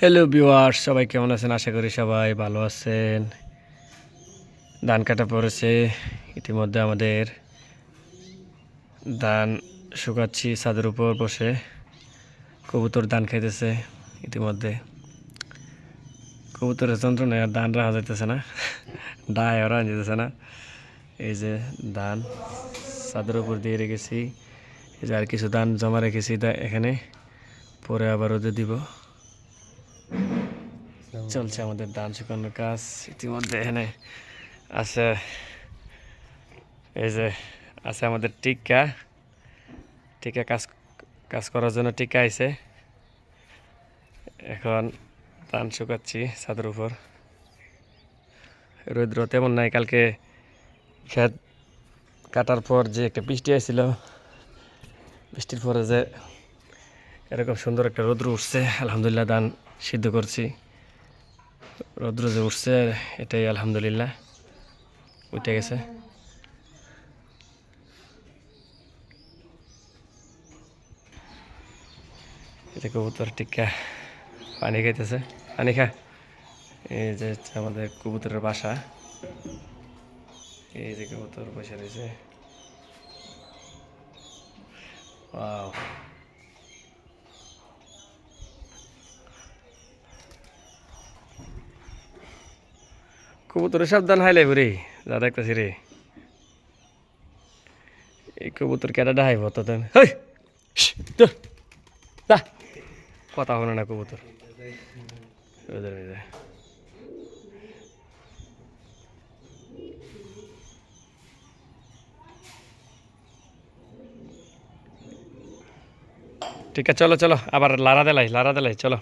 Hello viewers সবাই কেমন আছেন? আশা করি সবাই ভালো আছেন। ধান কাটা পড়েছে। ইতিমধ্যে আমাদের ধান শুকাচ্ছি, ছাদের উপর বসে। কবুতর ধান খাইতেছে ইতিমধ্যে। কবুতরের যন্ত্রণায় আর ধান রাখা যাইতেছে না। ডায় ওরা যেতেছে না। এই যে ধান ছাদের উপর দিয়ে রেখেছি। এই যে আর কিছু ধান জমা রেখেছি এখানে। পরে আবার ওদের দিব। চলছে আমাদের ধান শুকানোর কাজ। ইতিমধ্যে এখানে আছে এই যে আছে আমাদের টিকা টিকা কাজ কাজ করার জন্য টিকা আইছে। এখন ধান শুকাচ্ছি ছাদের উপর। রৌদ্র তেমন নাই কালকে ক্ষেত কাটার পর যে একটা বৃষ্টি আসছিল বৃষ্টির পরে যে এরকম সুন্দর একটা রৌদ্র উঠছে আলহামদুলিল্লাহ ধান সিদ্ধ করছি। রৌদ্র যে উঠছে, এটাই আলহামদুলিল্লাহ। উঠে গেছে। এটা কবুতর টিকা পানি খাইতেছে। পানি খা। এই যে আমাদের কবুতরের বাসা। এই যে কবুতর বসে রয়েছে। Wow. কবুতরের সাবধান হাইলে রে যা দেখতেছি রে। এই কবুতর কেটা ডাহাইব তখন হেই! যা। কথা হলো না কবুতর। ঠিক আছে চলো চলো। আবার লারা দেলাই লারা দেলাই চলো।